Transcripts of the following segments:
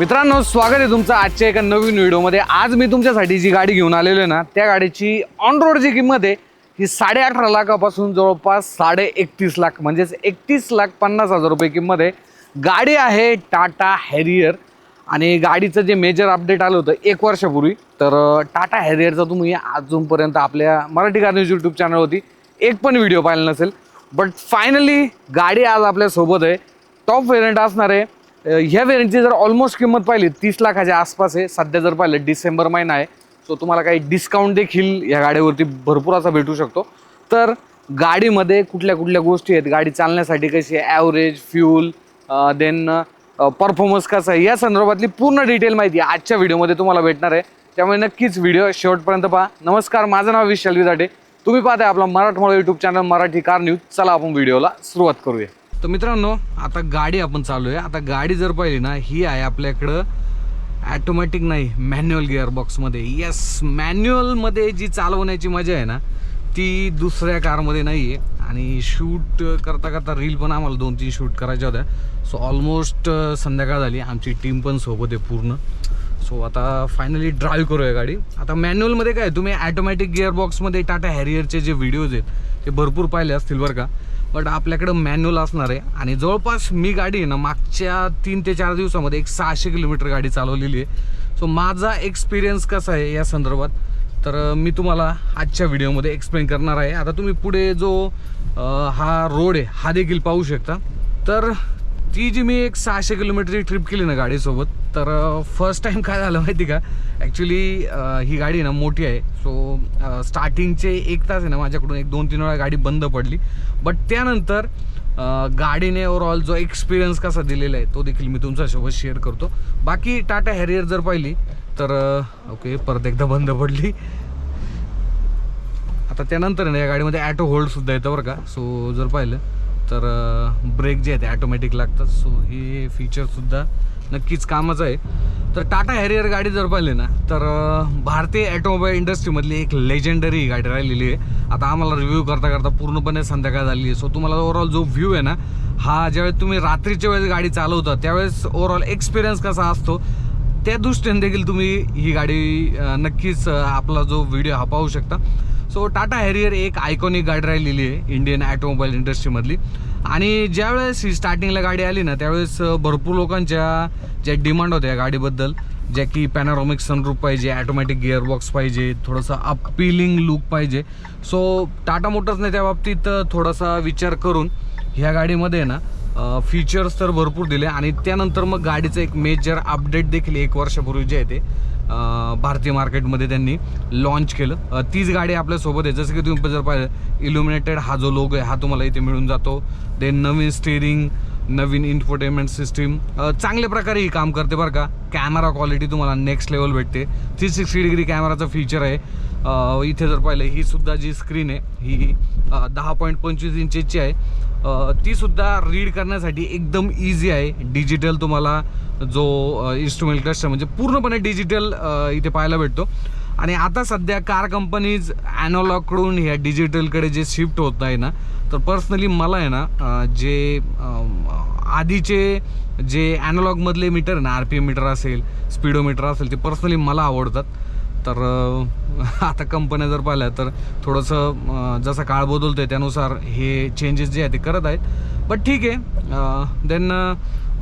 मित्रांनो स्वागत आहे तुमचं आजच्या एका नवीन व्हिडिओमध्ये. आज मी तुमच्यासाठी जी गाडी घेऊन आलेलो आहे ना त्या गाडीची ऑन रोड जी किंमत आहे ही साडे अठरा लाखापासून जवळपास साडे एकतीस लाख म्हणजेच एकतीस लाख पन्नास हजार रुपये किंमत आहे. गाडी आहे टाटा हॅरियर आणि गाडीचं जे मेजर अपडेट आलं होतं एक वर्षापूर्वी तर टाटा हॅरियरचा तुम्ही अजूनपर्यंत आपल्या मराठी कार न्यूज यूट्यूब चॅनलवरती एक पण व्हिडिओ पाहिला नसेल. बट फायनली गाडी आज आपल्यासोबत आहे. टॉप व्हेरियंट असणार आहे. ह्या व्हेरियंटची जर ऑलमोस्ट किंमत पाहिली तीस लाखाच्या आसपास आहे. सध्या जर पाहिलं डिसेंबर महिना आहे. सो तुम्हाला काही डिस्काउंट देखील ह्या गाडीवरती भरपूर असा भेटू शकतो. तर गाडीमध्ये कुठल्या कुठल्या गोष्टी आहेत? गाडी चालण्यासाठी कशी आहे? ॲव्हरेज फ्यूल देन परफॉर्मन्स कसा आहे? या संदर्भातली पूर्ण डिटेल माहिती आजच्या व्हिडिओमध्ये तुम्हाला भेटणार आहे. त्यामुळे नक्कीच व्हिडिओ शेवटपर्यंत पहा. नमस्कार माझं नाव विशाल विदाटे. तुम्ही पाहताय आपला मराठमोळा YouTube channel Marathi car news चला आपण व्हिडिओला सुरुवात करूया. तर मित्रांनो आता गाडी आपण चालू आहे आता गाडी जर पाहिली ना ही आहे आपल्याकडं ॲटोमॅटिक नाही मॅन्युअल गिअरबॉक्समध्ये येस मॅन्युअलमध्ये जी चालवण्याची मजा आहे ना ती दुसऱ्या कारमध्ये नाही आहे आणि शूट करता करता रील पण आम्हाला दोन तीन शूट करायच्या होत्या. सो ऑलमोस्ट संध्याकाळ झाली. आमची टीम पण सोबत आहे पूर्ण. सो आता फायनली ड्राईव्ह करूया गाडी. आता मॅन्युअलमध्ये काय तुम्ही ॲटोमॅटिक गिअरबॉक्समध्ये टाटा हॅरियरचे जे व्हिडिओज आहेत ते भरपूर पाहिले असतील बरं का. बट आपल्याकडं मॅन्युअल असणार आहे. आणि जवळपास मी गाडी आहे ना मागच्या तीन ते चार दिवसामध्ये एक सहाशे किलोमीटर गाडी चालवलेली आहे. सो माझा एक्सपिरियन्स कसा आहे या संदर्भात? तर मी तुम्हाला आजच्या व्हिडिओमध्ये एक्सप्लेन करणार आहे. आता तुम्ही पुढे जो हा रोड आहे हा देखील पाहू शकता. तर ती जी मी एक सहाशे किलोमीटरची ट्रिप केली ना गाडीसोबत तर फर्स्ट टाईम काय झालं माहिती का? ॲक्च्युली ही गाडी ना मोठी आहे. सो स्टार्टिंगचे एक तास आहे ना माझ्याकडून. एक दोन तीन वेळा गाडी बंद पडली. बट त्यानंतर गाडीने ओव्हरऑल जो एक्सपिरियन्स कसा दिलेला आहे तो देखील मी तुमच्यासोबत शेअर करतो. बाकी टाटा हॅरियर जर पाहिली तर ओके परत एकदा बंद पडली. आता त्यानंतर आहे ना या गाडीमध्ये ॲटो होल्डसुद्धा येतं बरं का. सो जर पाहिलं तर ब्रेक जे आहेत ते ॲटोमॅटिक लागतात. सो हे फीचरसुद्धा नक्कीच कामाचं आहे. तर टाटा हॅरियर गाडी जर पाहिली ना तर भारतीय ॲटोमोबाईल इंडस्ट्रीमधली एक लेजेंडरी गाडी राहिलेली आहे. आता आम्हाला रिव्ह्यू करता करता पूर्णपणे संध्याकाळ झाली आहे. सो तुम्हाला ओव्हरऑल जो व्ह्यू आहे ना हा ज्यावेळेस तुम्ही रात्रीच्या वेळेस गाडी चालवता त्यावेळेस ओव्हरऑल एक्सपिरियन्स कसा असतो त्या दृष्टीने देखील तुम्ही ही गाडी नक्कीच आपला जो व्हिडिओ हा पाहू शकता. सो टाटा हॅरियर एक आयकॉनिक गाडी राहिलेली आहे इंडियन ॲटोमोबाईल इंडस्ट्रीमधली आणि ज्यावेळेस ही स्टार्टिंगला गाडी आली ना त्यावेळेस भरपूर लोकांच्या ज्या डिमांड होत्या या गाडीबद्दल ज्या की पॅनारॉमिक सनरूप पाहिजे ॲटोमॅटिक गिअरबॉक्स पाहिजे थोडंसं अपीलिंग लुक पाहिजे. सो टाटा मोटर्सने त्या बाबतीत थोडासा विचार करून ह्या गाडीमध्ये ना फीचर्स तर भरपूर दिले. आणि त्यानंतर मग गाडीचं एक मेजर अपडेट देखील एक वर्षापूर्वी जे आहे ते भारतीय मार्केटमध्ये त्यांनी लॉन्च केलं. तीच गाडी आपल्यासोबत आहे. जसं की तुम्ही जर पाहिलं इल्युमिनेटेड हा जो लोगो आहे हा तुम्हाला इथे मिळून जातो. देन नवीन स्टेरिंग नवीन इन्फोटेनमेंट सिस्टीम चांगल्या प्रकारे ही काम करते बरं का. कॅमेरा क्वालिटी तुम्हाला नेक्स्ट लेवल भेटते. थ्री सिक्स्टी डिग्री कॅमेराचं फीचर आहे. इथे जर पाहिलं ही सुद्धा जी स्क्रीन आहे ही दहा पॉईंट पंचवीस इंचेसची आहे. तीसुद्धा रीड करण्यासाठी एकदम इझी आहे. डिजिटल तुम्हाला जो इन्स्ट्रुमेंट क्लस्टर म्हणजे पूर्णपणे डिजिटल इथे पाहायला भेटतो. आणि आता सध्या कार कंपनीज ॲनॉलॉगकडून ह्या डिजिटलकडे जे शिफ्ट होत आहे ना तर पर्सनली मला आहे ना जे आधीचे जे ॲनॉलॉगमधले मीटर आहे ना आर पी मीटर असेल स्पीडोमीटर असेल ते पर्सनली मला आवडतात. तर आता कंपन्या जर पाहिल्या तर थोडंसं जसं जसा काळ आहे त्यानुसार हे चेंजेस जे आहे ते करत आहेत. बट ठीक आहे. देन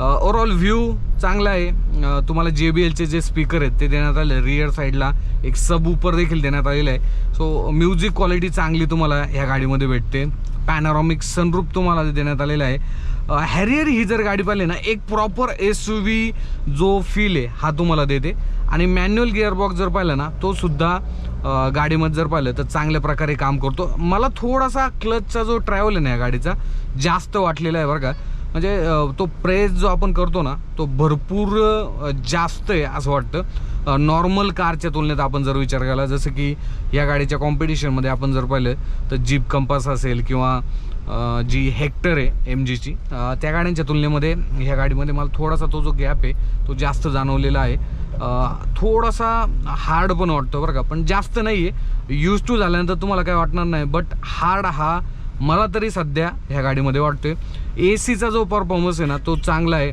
ओवरऑल व्ह्यू चांगला आहे. Uh, तुम्हाला जे बी एलचे जे स्पीकर आहेत ते देण्यात आले. रिअर साईडला एक सब उपर देखील देण्यात आलेलं आहे. सो म्युझिक क्वालिटी चांगली तुम्हाला ह्या गाडीमध्ये भेटते. पॅनारॉमिक सनरूप तुम्हाला ते देण्यात आलेलं आहे. हॅरियर ही जर गाडी पाहिली ना एक प्रॉपर एस यू व्ही जो फील आहे हा तुम्हाला देते. आणि मॅन्युअल गिअरबॉक्स जर पाहिलं ना तो सुद्धा गाडीमध्ये जर पाहिलं तर चांगल्या प्रकारे काम करतो. मला थोडासा क्लचचा जो ट्रॅव्हल आहे ना या गाडीचा जास्त वाटलेला आहे बरं का. म्हणजे तो प्रेस जो आपण करतो ना तो भरपूर जास्त आहे असं वाटतं. नॉर्मल कारच्या तुलनेत आपण जर विचार केला जसं की या गाडीच्या कॉम्पिटिशनमध्ये आपण जर पाहिलं तर जीप कंपास असेल किंवा जी हेक्टर आहे एम जीची त्या गाड्यांच्या तुलनेमध्ये ह्या गाडीमध्ये मला थोडासा तो जो गॅप आहे तो जास्त जाणवलेला आहे. थोडासा हार्ड पण वाटतो बरं का पण जास्त नाही आहे यूज टू झाल्यानंतर तुम्हाला काय वाटणार नाही बट हार्ड हा मला तरी सध्या ह्या गाडीमध्ये वाटतोय. ए सीचा जो परफॉर्मन्स आहे ना तो चांगला आहे.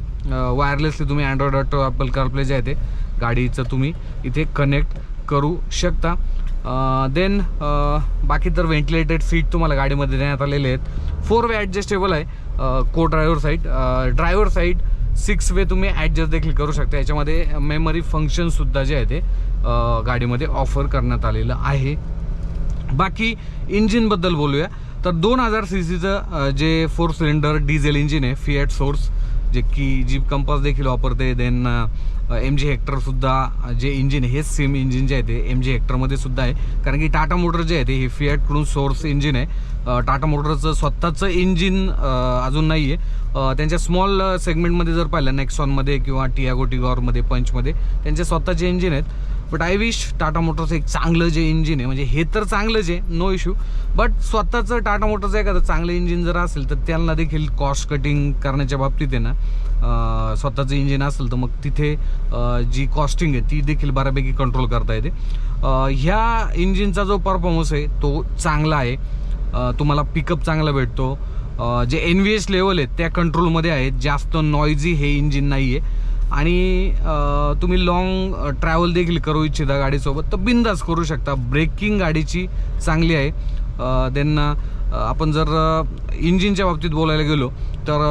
वायरलेसली तुम्ही अँड्रॉइड ऑटो ॲपल कारप्ले जे आहे ते गाडीचं तुम्ही इथे कनेक्ट करू शकता. देन बाकी तर व्हेंटिलेटेड सीट तुम्हाला गाडीमध्ये देण्यात आलेले आहेत. फोर वे ॲडजस्टेबल आहे. Co driver side driver side six way तुम्ही ॲडजस्ट देखील करू शकता. याच्यामध्ये मेमरी फंक्शनसुद्धा जे आहे ते गाडीमध्ये ऑफर करण्यात आलेलं आहे. बाकी इंजिनबद्दल बोलूया. तर दोन हजार सी सीचं जे फोर सिलेंडर डिझेल इंजिन आहे फिएट सोर्स जे की जीप कंपास देखील वापरते. देन एम जी हेक्टरसुद्धा जे इंजिन आहे हेच सेम इंजिन जे आहे ते एम जी हेक्टरमध्ये सुद्धा आहे. कारण की टाटा मोटर जे आहे ते हे फिएटकडून सोर्स इंजिन आहे. टाटा मोटरचं स्वतःचं इंजिन अजून नाही आहे त्यांच्या स्मॉल सेगमेंटमध्ये जर पाहिलं नेक्सॉनमध्ये किंवा टियागो टिगॉरमध्ये पंचमध्ये त्यांचे स्वतःचे इंजिन आहेत. बट आय विश टाटा मोटरचं एक चांगलं जे इंजिन आहे म्हणजे हे तर चांगलंच आहे नो इश्यू बट स्वतःचं टाटा मोटरचं एखादं चांगलं इंजिन जर असेल तर त्यांना देखील कॉस्ट कटिंग करण्याच्या बाबतीत आहे ना स्वतःचं इंजिन असेल तर मग तिथे जी कॉस्टिंग आहे ती देखील बऱ्यापैकी कंट्रोल करता येते. ह्या इंजिनचा जो परफॉर्मन्स आहे तो चांगला आहे. तुम्हाला पिकअप चांगला भेटतो. जे एन व्ही एस लेवल आहेत त्या कंट्रोलमध्ये आहेत. जास्त नॉईझी हे इंजिन नाही आहे आणि तुम्ही लॉंग ट्रॅव्हल देखील करू इच्छिता गाडीसोबत. तर बिंदास करू शकता. ब्रेकिंग गाडीची चांगली आहे. देन आपण जर इंजिनच्या बाबतीत बोलायला गेलो तर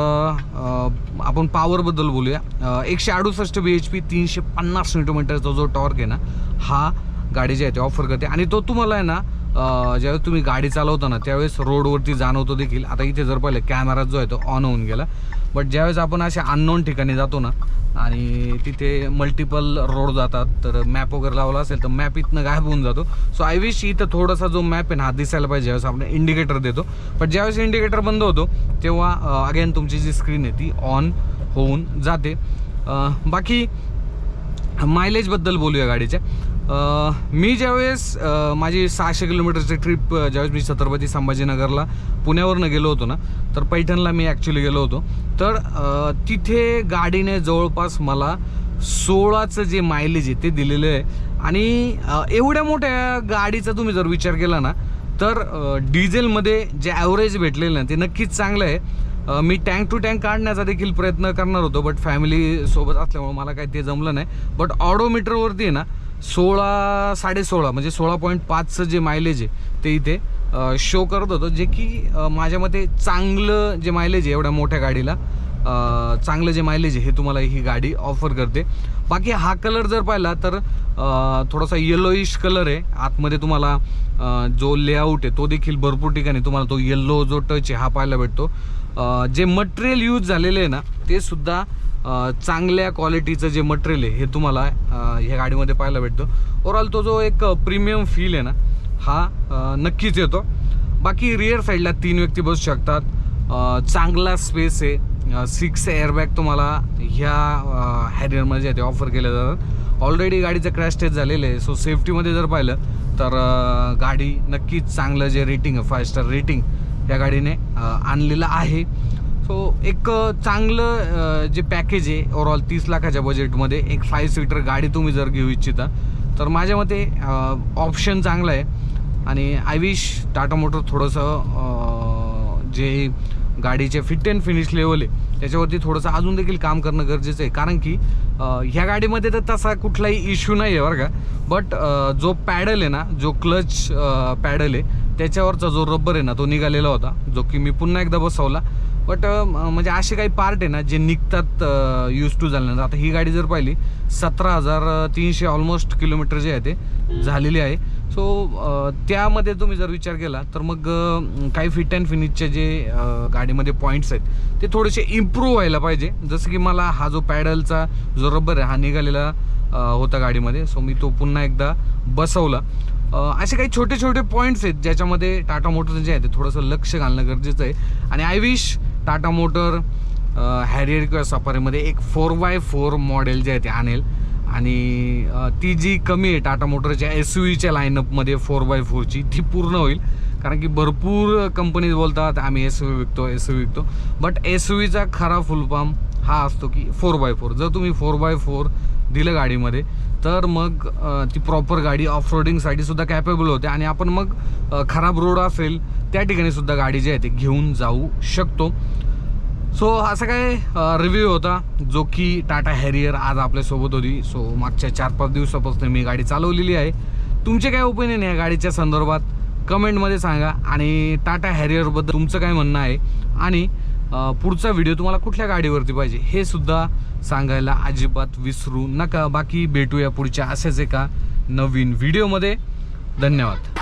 आपण पॉवरबद्दल बोलूया. एकशे अडुसष्ट बी एच पी तीनशे पन्नास मीटरचा जो टॉर्क आहे ना हा गाडी जी आहे ते ऑफर करते. आणि तो तुम्हाला आहे ना ज्यावेळेस तुम्ही गाडी चालवता ना त्यावेळेस रोडवरती जाणवतो देखील. आता इथे जर पाहिलं कॅमेरा जो आहे तो ऑन होऊन गेला. बट ज्यावेळेस आपण अशा अननोन ठिकाणी जातो ना आणि तिथे मल्टिपल रोड जातात तर मॅप वगैरे लावला असेल तर मॅप इथनं गायब होऊन जातो. सो आय विश इथं थोडासा जो मॅप आहे ना हा दिसायला पाहिजे ज्यावेळेस आपण इंडिकेटर देतो. पण ज्यावेळेस इंडिकेटर बंद होतो तेव्हा अगेन तुमची जी स्क्रीन आहे ती ऑन होऊन जाते. बाकी मायलेजबद्दल बोलूया गाडीच्या. मी ज्यावेळेस माझी सहाशे किलोमीटरची ट्रिप ज्यावेळेस मी छत्रपती संभाजीनगरला पुण्यावरनं गेलो होतो ना तर पैठणला मी ॲक्च्युली गेलो होतो. तर तिथे गाडीने जवळपास मला सोळाचं जे मायलेज आहे ते दिलेलं आहे. आणि एवढ्या मोठ्या गाडीचा तुम्ही जर विचार केला ना तर डिझेलमध्ये जे ॲव्हरेज भेटलेलं ना ते नक्कीच चांगलं आहे. मी टँक टू टँक काढण्याचा देखील प्रयत्न करणार होतो बट फॅमिलीसोबत असल्यामुळे मला काही ते जमलं नाही. बट ऑडोमीटरवरती आहे ना सोळा साडेसोळा म्हणजे सोळा पॉईंट पाचचं जे मायलेज आहे ते इथे शो करत होतं जे की माझ्या मते चांगलं जे मायलेज आहे एवढ्या मोठ्या गाडीला चांगलं जे मायलेज आहे हे तुम्हाला ही गाडी ऑफर करते. बाकी हा कलर जर पाहिला तर थोडासा येलोईश कलर आहे. आतमध्ये तुम्हाला जो लेआउट आहे तो देखील भरपूर ठिकाणी तुम्हाला तो येल्लो जो टच आहे हा पाहायला भेटतो. जे मटेरियल यूज झालेले आहे ना ते सुद्धा चांगल्या क्वालिटीचं जे मटेरियल आहे हे तुम्हाला ह्या गाडीमध्ये पाहायला भेटतो. ओवरऑल तो जो एक प्रीमियम फील आहे ना हा नक्कीच येतो. बाकी रिअर साईडला तीन व्यक्ती बसू शकतात. चांगला स्पेस आहे. सिक्स एअरबॅग तुम्हाला ह्या हॅरियरमध्ये ते ऑफर केले जातात. ऑलरेडी गाडीचं क्रॅश टेस्ट झालेलं आहे. सो सेफ्टीमध्ये जर पाहिलं तर गाडी नक्कीच चांगलं जे रेटिंग आहे फाय स्टार रेटिंग या गाडीने आणलेलं आहे. सो एक चांगलं जे पॅकेज आहे ओवरऑल तीस लाखाच्या बजेटमध्ये एक फाय सीटर गाडी तुम्ही जर घेऊ इच्छिता तर माझ्या मते ऑप्शन चांगला आहे. आणि आय विश टाटा मोटर थोडंसं जे गाडीचे फिट अँड फिनिश लेवल आहे त्याच्यावरती थोडंसं अजून देखील काम करणं गरजेचं आहे. कारण की ह्या गाडीमध्ये तर तसा कुठलाही इश्यू नाही आहे बरं का. बट जो पॅडल आहे ना जो क्लच पॅडल आहे त्याच्यावरचा जो रबर आहे ना तो निघालेला होता जो की मी पुन्हा एकदा बसवला. बट म्हणजे असे काही पार्ट आहे ना जे निघतात यूज टू झाल्यानंतर आता ही गाडी जर पाहिली सतरा हजार तीनशे ऑलमोस्ट किलोमीटर जे आहे ते झालेली आहे. सो त्यामध्ये तुम्ही जर विचार केला तर मग काही फिट अँड फिनिशचे जे गाडीमध्ये पॉईंट्स आहेत ते थोडेसे इम्प्रूव्ह व्हायला पाहिजे. जसं की मला हा जो पॅडलचा जो रबर आहे हा निघालेला होता गाडीमध्ये. सो मी तो पुन्हा एकदा बसवला. असे काही छोटे छोटे पॉईंट्स आहेत ज्याच्यामध्ये टाटा मोटर जे आहे ते थोडंसं लक्ष घालणं गरजेचं आहे. आणि I wish Tata motor Harrier किंवा सफारीमध्ये एक फोर बाय फोर मॉडेल जे आहे ते आणेल. आणि ती जी कमी आहे टाटा मोटरच्या एस यू ईच्या लाईनअपमध्ये फोर बाय फोरची ती पूर्ण होईल. कारण की भरपूर कंपनीज बोलतात आम्ही एस यू विकतो एस यू विकतो. बट एस यूचा खरा फुलफॉर्म हा असतो की फोर बाय फोर जर तुम्ही फोर बाय फोर दिलं गाडीमध्ये. तर मग ती प्रॉपर गाडी ऑफ रोडिंगसाठी सुद्धा कॅपेबल होते आणि आपण मग खराब रोड असेल त्या ठिकाणी सुद्धा गाडी जी आहे ती घेऊन जाऊ शकतो. सो असा काय रिव्ह्यू होता जो की टाटा हॅरियर आज आपल्यासोबत होती. सो मागच्या चार पाच दिवसापासून मी गाडी चालवलेली आहे. तुमचे काय ओपिनियन आहे या गाडीच्या संदर्भात? कमेंटमध्ये सांगा आणि टाटा हॅरियरबद्दल तुमचं काय म्हणणं आहे? आणि पुढचा व्हिडिओ तुम्हाला कुठल्या गाडीवरती पाहिजे हे सुद्धा सांगायला अजिबात विसरू नका. बाकी भेटूया पुढच्या असेच एका नवीन व्हिडिओमध्ये धन्यवाद.